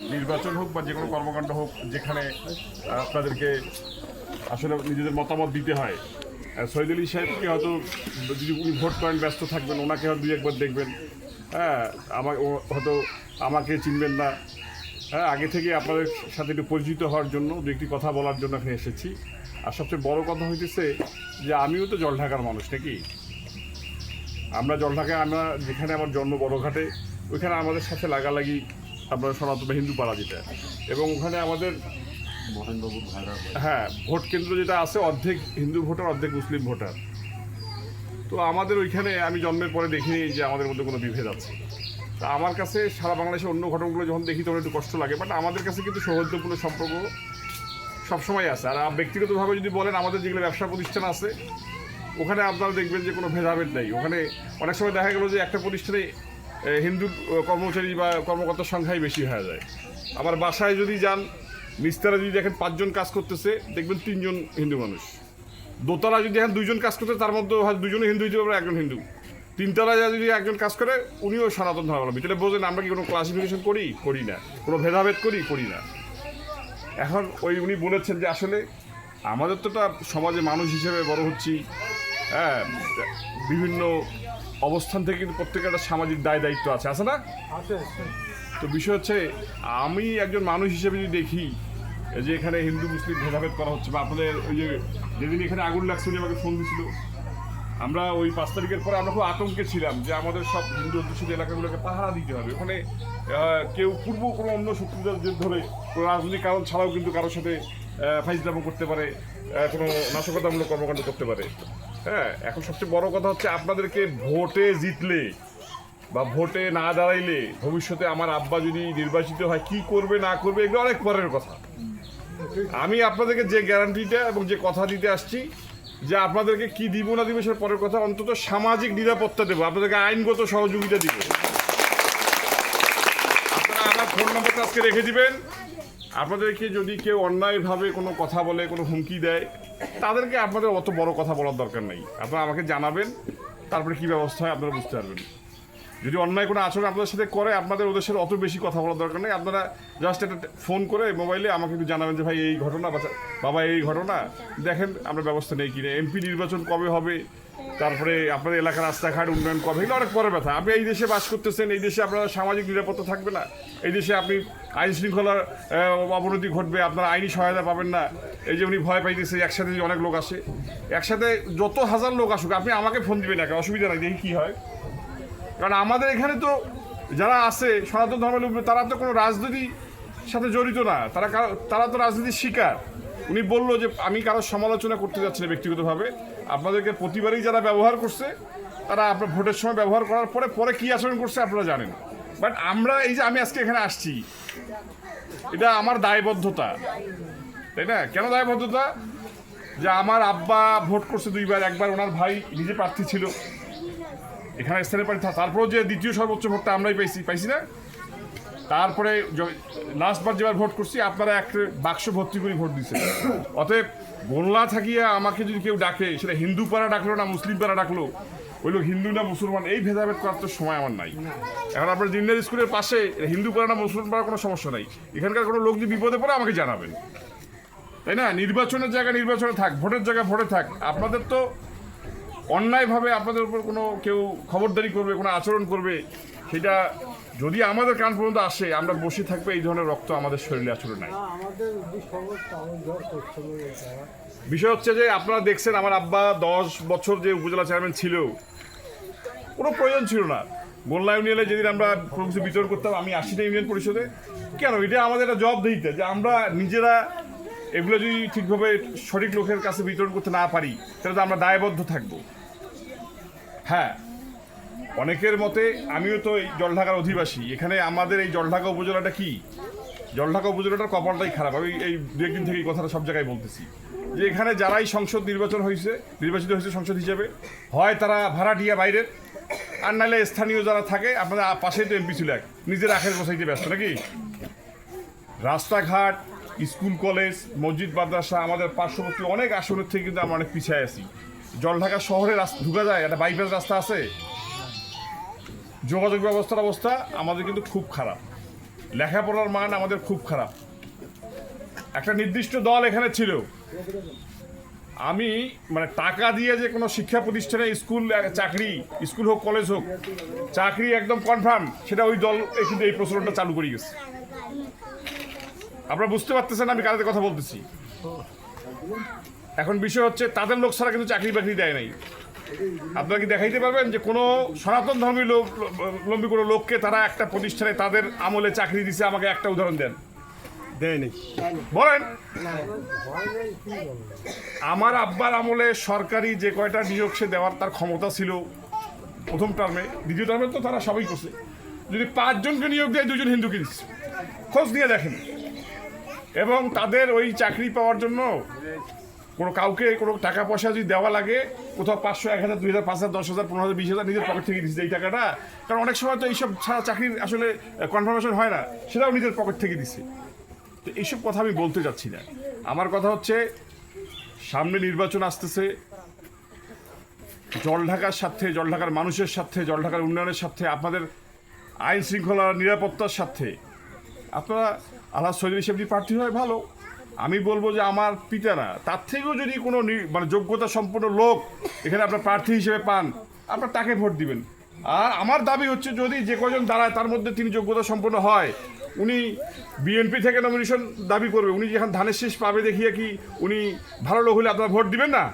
নির্বাচন হোক বা যে কোনো কর্মকাণ্ড হোক, যেখানে আপনাদেরকে আসলে নিজেদের মতামত দিতে হয়। শহীদ আলী সাহেবকে হয়তো যদি উনি ভোট করেন, ব্যস্ত থাকবেন, ওনাকে হয়তো দুই একবার দেখবেন। হ্যাঁ আমার হয়তো আমাকে চিনবেন না। হ্যাঁ আগে থেকে আপনাদের সাথে একটু পরিচিত হওয়ার জন্য, দু একটি কথা বলার জন্য এখানে এসেছি। আর সবচেয়ে বড় কথা হইতেছে যে, আমিও তো জলঢাকার মানুষ নাকি? আমরা জল ঢাকায়, আমরা যেখানে আমার জন্ম বড়ঘাটে, ওইখানে আমাদের সাথে লাগালাগি আপনার সনাতন হিন্দু পাড়া যেটা। এবং ওখানে আমাদের হ্যাঁ ভোট কেন্দ্র যেটা আছে অর্ধেক হিন্দু ভোটার অর্ধেক মুসলিম ভোটার। তো আমাদের ওইখানে আমি জন্মের পরে দেখিনি যে আমাদের মধ্যে কোনো বিভেদ আছে। তা আমার কাছে সারা বাংলাদেশের অন্য ঘটনাগুলো যখন দেখি তখন একটু কষ্ট লাগে বাট আমাদের কাছে কিন্তু সৌহার্দ্যপূর্ণ সম্পর্ক সবসময় আছে। আর ব্যক্তিগতভাবে যদি বলেন আমাদের যেগুলো ব্যবসা প্রতিষ্ঠান আছে ওখানে আপনারা দেখবেন যে কোনো ভেদাভেদ নেই। ওখানে অনেক সময় দেখা গেলো যে একটা প্রতিষ্ঠানে হিন্দু কর্মচারী বা কর্মকর্তার সংখ্যাই বেশি হয়ে যায়। আবার বাসায় যদি যান নিস্তারা যদি দেখেন পাঁচজন কাজ করতেছে, দেখবেন তিনজন হিন্দু মানুষ। দোতলা যদি দেখেন দুইজন কাজ করতে তার মধ্যে হয় দুজনে হিন্দু, হইতে পারে একজন হিন্দু। তিনতলা যদি একজন কাজ করে, উনিও সনাতন ধর্মাবলম্বী। তাহলে বোঝেন, আমরা কি কোনো ক্লাসিফিকেশন করি? করি না। কোনো ভেদাভেদ করি? করি না। এখন ওই উনি বলেছেন যে আসলে আমাদের তো সমাজে মানুষ হিসেবে বড় হচ্ছি। হ্যাঁ বিভিন্ন অবস্থান থেকে কিন্তু প্রত্যেকের একটা সামাজিক দায় দায়িত্ব আছে আছে না? তো বিষয় হচ্ছে আমি একজন মানুষ হিসেবে যদি দেখি যে এখানে হিন্দু মুসলিম ভেদাভেদ করা হচ্ছে বা আপনাদের ওই যে যেদিন এখানে আগুন লাগছে উনি আমাকে ফোন দিছিল আমরা ওই পাঁচ তারিখের পরে আমরা খুব আতঙ্কে ছিলাম যে আমাদের সব হিন্দু অধ্যুষিত এলাকাগুলোকে পাহারা দিতে হবে। ওখানে কেউ পূর্ব কোনো অন্য শক্তিদের জেদ ধরে কোনো রাজনৈতিক কারণ ছাড়াও কিন্তু কারোর সাথে ফাইজলামো করতে পারে কোনো নাশকতামূলক কর্মকাণ্ড করতে পারে। হ্যাঁ এখন সবচেয়ে বড় কথা হচ্ছে আপনাদেরকে ভোটে জিতলে বা ভোটে না দাঁড়াইলে ভবিষ্যতে আমার আব্বা যদি নির্বাচিত হয়, কি করবে, না করবে, এগুলো অনেক পরের কথা। আমি আপনাদেরকে যে গ্যারান্টিটা এবং যে কথা দিতে আসছি, যে আপনাদেরকে কি দিব, না দিব, সেটা পরের কথা, অন্তত সামাজিক নিরাপত্তা দেবো, আপনাদেরকে আইনগত সহযোগিতা দিব। আপনারা আমার ফোন নম্বরটা আজকে রেখে দিবেন। আপনাদেরকে যদি কেউ অন্যায়ভাবে কোনো কথা বলে, কোনো হুমকি দেয় তাদেরকে আপনাদের অত বড় কথা বলার দরকার নেই। আপনারা আমাকে জানাবেন, তারপরে কি ব্যবস্থা হয় আপনারা বুঝতে পারবেন। যদি অন্যায় কোনো আচরণ আপনাদের সাথে করে, আপনাদের ওদের সাথে অত বেশি কথা বলার দরকার নেই। আপনারা জাস্ট একটা ফোন করে মোবাইলে আমাকে একটু জানাবেন যে, ভাই, এই ঘটনা বাবা, এই ঘটনা। দেখেন, আমরা ব্যবস্থা নেই কিনে এমপি নির্বাচন কবে হবে? তারপরে আপনাদের এলাকার রাস্তাঘাট, উন্নয়ন কবে? এগুলো অনেক পরে ব্যথা আপনি এই দেশে বাস করতেছেন, এই দেশে আপনার সামাজিক নিরাপত্তা থাকবে না। এই দেশে আপনি আইন শৃঙ্খলার অবনতি ঘটবে, আপনার আইনি সহায়তা পাবেন না। এই যে উনি ভয় পাইতেছে, একসাথে অনেক লোক আসে। একসাথে যত হাজার লোক আসুক, আপনি আমাকে ফোন দিবেন একা, অসুবিধা নাই, দেখি কী হয়। কারণ আমাদের এখানে তো যারা আছে, সনাতন ধর্মের লোক তারা তো কোনো রাজনীতির সাথে জড়িত না। তারা কারো- তারা তো রাজনীতির শিকার। উনি বলল যে, আমি কারোর সমালোচনা করতে যাচ্ছি না ব্যক্তিগতভাবে। আপনাদেরকে প্রতিবারই যারা ব্যবহার করছে, তারা আপনার ভোটের সময় ব্যবহার করার পরে পরে কী আচরণ করছে আপনারা জানেন। বাট আমরা এই যে, আমি আজকে এখানে আসছি, এটা আমার দায়বদ্ধতা। তাই না? কেন দায়বদ্ধতা? যে আমার আব্বা ভোট করছে দুইবার, একবার ওনার ভাই নিজে প্রার্থী ছিল। এখানে প্রার্থী থা- তারপরেও যে দ্বিতীয় সর্বোচ্চ ভোটটা আমরাই পাইছি পাইছি না? তারপরে লাস্টবার যেবার ভোট করছি, আপনারা এক বাক্স ভর্তি করে ভোট দিচ্ছেন অতএব গোলনা থাকিয়া আমাকে যদি কেউ ডাকে, সেটা হিন্দু পাড়া ডাকলো না মুসলিম পাড়া ডাকলো, ওই লোক হিন্দু না মুসলমান, এই ভেদাভেদ করার তো সময় আমার নাই। এখন আপনার জিন্দার স্কুলের পাশে হিন্দু পাড়া না মুসলমান পাড়া কোনো সমস্যা নাই। এখানকার কোনো লোক যদি বিপদে পড়ে আমাকে জানাবেন। তাই না? নির্বাচনের জায়গায় নির্বাচনে থাক, ভোটের জায়গায় ভোটে থাক। আপনাদের তো অন্যায়ভাবে আপনাদের উপর কোনো কেউ খবরদারি করবে কোনো আচরণ করবে সেটা যদি আমাদের কান পর্যন্ত আসে আমরা বসে থাকবে এই ধরনের রক্ত আমাদের শরীরে আসলে নাই। না, বিষয় হচ্ছে যে আপনারা দেখছেন আমার আব্বা দশ বছর যে উপজেলা চেয়ারম্যান ছিল কোনো প্রয়োজন ছিল না। গোল্লা ইউনিয়নে যেদিন আমরা কোনো কিছু বিতরণ করতাম আমি আশিটা ইউনিয়ন পরিষদে। কেন? এটা আমাদের একটা জব দিতে যে আমরা নিজেরা এগুলো যদি ঠিকভাবে সঠিক লোকের কাছে বিতরণ করতে না পারি, তাহলে তো আমরা দায়বদ্ধ থাকব। হ্যাঁ অনেকের মতে আমিও তো এই জলঢাকার অধিবাসী। এখানে আমাদের এই জলঢাকা উপজেলাটা কি? জলঢাকা উপজেলাটার কপালটাই খারাপ। আমি এই দু একদিন থেকে এই কথাটা সব জায়গায় বলতেছি। যে এখানে যারাই সংসদ নির্বাচন হয়েছে, নির্বাচিত হয়েছে সংসদ হিসেবে, হয় তারা ভাড়াটিয়া বাইরের, আর নাহলে স্থানীয় যারা থাকে, আপনাদের পাশেই তো এমপি ছিল এক। নিজের আখের বসাইতে ব্যস্ত নাকি? রাস্তাঘাট স্কুল, কলেজ, মসজিদ, মাদ্রাসা, আমাদের পার্শ্ববর্তী অনেক আসনের থেকে কিন্তু আমরা অনেক পিছিয়ে আছি। জলঢাকা শহরে রাস্তা ঢুকা যায়, একটা বাইপাস রাস্তা আছে। যোগাযোগ ব্যবস্থার অবস্থা আমাদের কিন্তু খুব খারাপ। লেখাপড়ার মান আমাদের খুব খারাপ। একটা নির্দিষ্ট দল এখানে ছিল। আমি মানে টাকা দিয়ে যে কোনো শিক্ষা প্রতিষ্ঠানে স্কুল, চাকরি, স্কুল হোক, কলেজ হোক, চাকরি একদম কনফার্ম সেটা ওই দল কিন্তু এই প্রচলনটা চালু করে গেছে। আপনারা বুঝতে পারতেছেন আমি কাদের কথা বলতেছি। এখন বিষয় হচ্ছে তাদের লোক ছাড়া কিন্তু চাকরি বাকরি দেয় নাই। আপনারা কি দেখাইতে পারবেন যে কোনো সনাতন ধর্মী লোক লম্বী কোনো লোককে তারা একটা প্রতিষ্ঠানে তাদের আমলে চাকরি দিছে আমাকে একটা উদাহরণ দেন। দেয়নি বলেন। আমার আব্বার আমলে সরকারি যে কয়টা নিয়োগ সে দেওয়ার তার ক্ষমতা ছিল প্রথম টার্মে দ্বিতীয় টার্মে তো তারা সবাই করছে। যদি পাঁচজনকে নিয়োগ দেয় দুজন হিন্দুকে দিচ্ছে। খোঁজ দিয়ে দেখেন। এবং তাদের ওই চাকরি পাওয়ার জন্য কোনো কাউকে কোনো টাকা পয়সা যদি দেওয়া লাগে, কোথাও পাঁচশো, এক হাজার, দুই হাজার, পাঁচ হাজার, দশ হাজার, পনেরো হাজার, বিশ হাজার নিজের পকেট থেকে দিচ্ছে এই টাকাটা। কারণ অনেক সময় তো এইসব ছাড়া চাকরির আসলে কনফার্মেশন হয় না, সেটাও নিজের পকেট থেকে দিচ্ছে। তো এইসব কথা আমি বলতে যাচ্ছি না। আমার কথা হচ্ছে, সামনে নির্বাচন আসতেছে জলঢাকার সাথে জলঢাকার মানুষের সাথে জলঢাকার উন্নয়নের সাথে আপনাদের আইন শৃঙ্খলা নিরাপত্তার সাথে আপনারা আল্লাহ সৈয়দ হিসেবে প্রার্থী হয়, ভালো। আমি বলব যে আমার পিতারা, তার থেকেও যদি কোনো মানে যোগ্যতা সম্পন্ন লোক এখানে আপনার প্রার্থী হিসেবে পান, আপনার তাকে ভোট দিবেন। আর আমার দাবি হচ্ছে যদি যে কজন দাঁড়ায় তার মধ্যে তিনি যোগ্যতা সম্পন্ন হয়, উনি বিএনপি থেকে নমিনেশন দাবি করবে, উনি যখন ধানের শেষ পাবে দেখিয়ে কি উনি ভালো লোক হলে আপনার ভোট দিবেন না?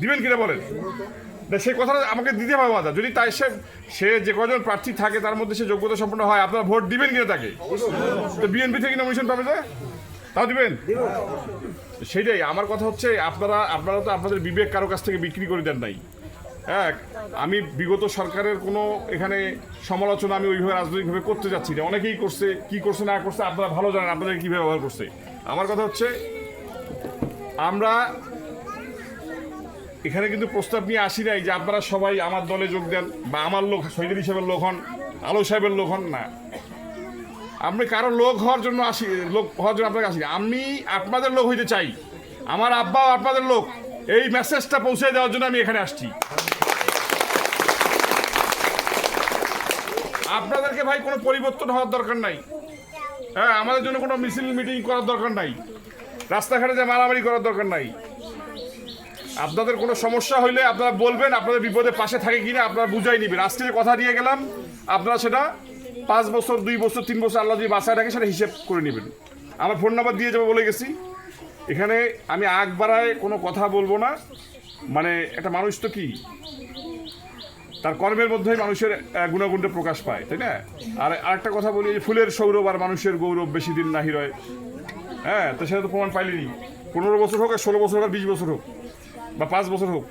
দিবেন কিনা বলেন? সেই কথাটা আমাকে দিতে হবে মাদা যদি তাই সে সে যে কজন প্রার্থী থাকে, তার মধ্যে সে যোগ্যতা সম্পন্ন হয়, আপনারা ভোট দিবেন কিনা তাকে? তো বিএনপি থেকে নমিনেশন পাবে না তাও দিবেন? সেটাই আমার কথা হচ্ছে, আপনারা আপনারা তো আপনাদের বিবেক কারও কাছ থেকে বিক্রি করে দেন নাই। এক আমি বিগত সরকারের কোনো এখানে সমালোচনা আমি ওইভাবে রাজনৈতিকভাবে করতে যাচ্ছি না। অনেকেই করছে, কি করছে, না করছে, আপনারা ভালো জানেন আপনাদের কীভাবে ব্যবহার করছে। আমার কথা হচ্ছে, আমরা এখানে কিন্তু প্রস্তাব নিয়ে আসি নাই যে আপনারা সবাই আমার দলে যোগ দেন বা আমার লোক শহীদ হিসেবের লোক হন, আলো সাহেবের লোক হন, না। আপনি কারও লোক হওয়ার জন্য আসি, লোক হওয়ার জন্য আপনাকে আসি আমি আপনাদের লোক হইতে চাই। আমার আব্বাও আপনাদের লোক। এই মেসেজটা পৌঁছে দেওয়ার জন্য আমি এখানে আসছি। আপনাদেরকে ভাই কোনো পরিবর্তন হওয়ার দরকার নাই। হ্যাঁ আমাদের জন্য কোনো মিছিল, মিটিং করার দরকার নাই। রাস্তাঘাটে যে মারামারি করার দরকার নাই। আপনাদের কোনো সমস্যা হইলে আপনারা বলবেন আপনাদের বিপদে পাশে থাকে কিনা, আপনারা বুঝাই নেবেন। আজকে যে কথা দিয়ে গেলাম, আপনারা সেটা পাঁচ বছর, দুই বছর, তিন বছর আল্লাহ যদি বাসায় রাখে, সেটা হিসেব করে নেবেন। আমার ফোন নাম্বার দিয়ে যাব বলে গেছি। এখানে আমি আগ বাড়ায় কোনো কথা বলব না। মানে একটা মানুষ তো কি? তার কর্মের মধ্যেই মানুষের গুণাগুণটা প্রকাশ পায়, তাই না? আর আরেকটা কথা বলি যে ফুলের সৌরভ আর মানুষের গৌরব বেশি দিন নাহি রয়। হ্যাঁ তো সেটা তো প্রমাণ পাইলেনি। পনেরো বছর হোক আর ষোলো বছর হোক আর বিশ বছর হোক। বা পাঁচ বছর হোক,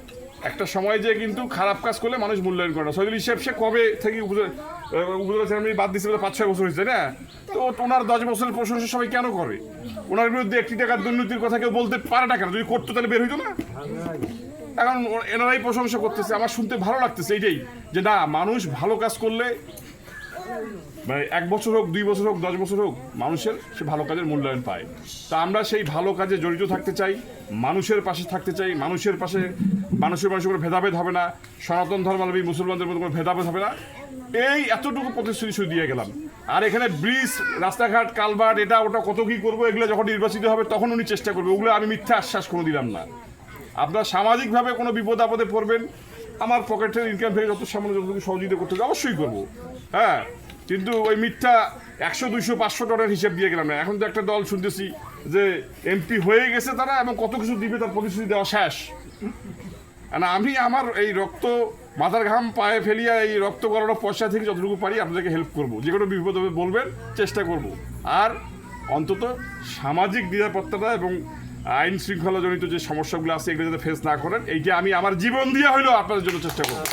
একটা সময় যে কিন্তু খারাপ কাজ করলে মানুষ মূল্যায়ন করে না। সৈদুল হিসেব সে কবে থেকে উপজেলা চেয়ারম্যান বাদ দিচ্ছে পাঁচ ছয় বছর হয়েছে না? তো ওনার দশ বছরের প্রশংসা সবাই কেন করে? ওনার বিরুদ্ধে একটি টাকার দুর্নীতির কথা কেউ বলতে পারে না কেন? যদি করতো তাহলে বের হইতো না? এখন এনারাই প্রশংসা করতেছে, আমার শুনতে ভালো লাগতেছে এইটাই, যে না, মানুষ ভালো কাজ করলে মানে এক বছর হোক, দুই বছর হোক, দশ বছর হোক, মানুষের সে ভালো কাজের মূল্যায়ন পায়। তা আমরা সেই ভালো কাজে জড়িত থাকতে চাই, মানুষের পাশে থাকতে চাই, মানুষের পাশে, মানুষের মানুষের কোনো ভেদাভেদ হবে না, সনাতন ধর্মাবলম্বী, মুসলমানদের মধ্যে কোনো ভেদাভেদ হবে না। এই এতটুকু প্রতিশ্রুতি শুধু দিয়ে গেলাম। আর এখানে ব্রিজ, রাস্তাঘাট, কালভার্ট, এটা, ওটা, কত কী করব, এগুলো যখন নির্বাচিত হবে, তখন উনি চেষ্টা করবে। ওগুলো আমি মিথ্যা আশ্বাস কোনো দিলাম না। আপনার সামাজিকভাবে কোনো বিপদ আপদে পড়বেন, আমার পকেটের ইনকাম থেকে যত সামান্য যতটুকু সহযোগিতা করতে হবে, অবশ্যই করব। হ্যাঁ কিন্তু ওই মিথ্যা একশো, দুইশো, পাঁচশো টনের হিসেব দিয়ে গেলাম না। এখন তো একটা দল শুনতেছি যে এমপি হয়ে গেছে তারা এবং কত কিছু দিবে তার প্রতিশ্রুতি দেওয়া শেষ। আমি আমার এই রক্ত মাথার ঘাম পায়ে ফেলিয়া এই রক্ত গলানো পয়সা থেকে যতটুকু পারি আপনাদেরকে হেল্প করব। যে কোনো বিপদ বলবেন, চেষ্টা করব। আর অন্তত সামাজিক নিরাপত্তাটা এবং আইন শৃঙ্খলাজনিত যে সমস্যাগুলো আছে, এগুলো যাতে ফেস না করেন, এইটা আমি আমার জীবন দিয়ে হইলেও আপনাদের জন্য চেষ্টা করব।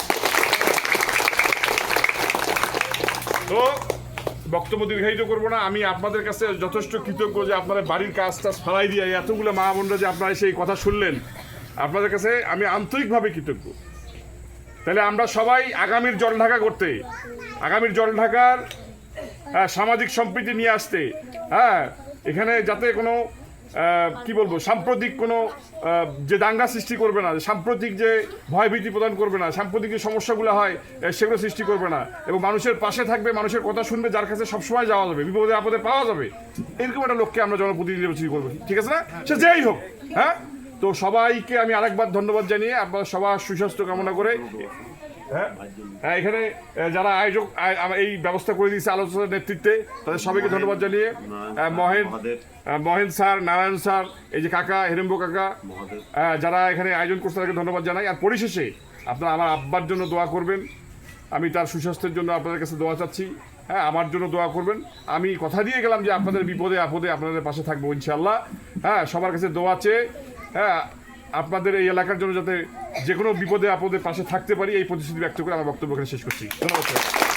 তো বক্তব্য দীর্ঘায়িত করব না। আমি আপনাদের কাছে যথেষ্ট কৃতজ্ঞ যে আপনাদের বাড়ির কাজ টাজ ফালাই দিয়ে এতগুলো মা বোনরা যে আপনারা সেই কথা শুনলেন, আপনাদের কাছে আমি আন্তরিকভাবে কৃতজ্ঞ। তাহলে আমরা সবাই আগামীর জল ঢাকা করতে, আগামীর জল ঢাকার সামাজিক সম্প্রীতি নিয়ে আসতে হ্যাঁ এখানে যাতে কোনো কি বলব, সাম্প্রতিক কোনো যে দাঙ্গা সৃষ্টি করবে না সাম্প্রতিক যে ভয়ভীতি প্রদান করবে না, সাম্প্রতিক যে সমস্যাগুলো হয় সেগুলো সৃষ্টি করবে না। এবং মানুষের পাশে থাকবে, মানুষের কথা শুনবে, যার কাছে সবসময় যাওয়া যাবে, বিপদে আপদে পাওয়া যাবে। এরকম একটা লোককে আমরা জনপ্রতিনিধি নির্বাচন করব। ঠিক আছে না? সে যেই হোক হ্যাঁ? তো সবাইকে আমি আরেকবার ধন্যবাদ জানিয়ে আপনার সবার সুস্বাস্থ্য কামনা করে হ্যাঁ? হ্যাঁ, এখানে যারা আয়োজক এই ব্যবস্থা করে দিয়েছে আলোচনার নেতৃত্বে তাদের সবাইকে ধন্যবাদ জানিয়ে আহ, মহেন আহ, মহেন স্যার নারায়ণ স্যার এই যে কাকা হেরেম্ব কাকা আহ, যারা এখানে আয়োজন করছে তাদেরকে ধন্যবাদ জানাই। আর পরিশেষে আপনারা আমার আব্বার জন্য দোয়া করবেন। আমি তার সুস্বাস্থ্যের জন্য আপনাদের কাছে দোয়া চাচ্ছি। হ্যাঁ আমার জন্য দোয়া করবেন। আমি কথা দিয়ে গেলাম যে আপনাদের বিপদে আপদে আপনাদের পাশে থাকব ইনশাল্লাহ হ্যাঁ সবার কাছে দোয়া চেয়ে হ্যাঁ আপনাদের এই এলাকার জন্য যাতে যে কোনো বিপদে আপদে পাশে থাকতে পারি, এই প্রতিশ্রুতি ব্যক্ত করে আমার বক্তব্য এখানে শেষ করছি ধন্যবাদ।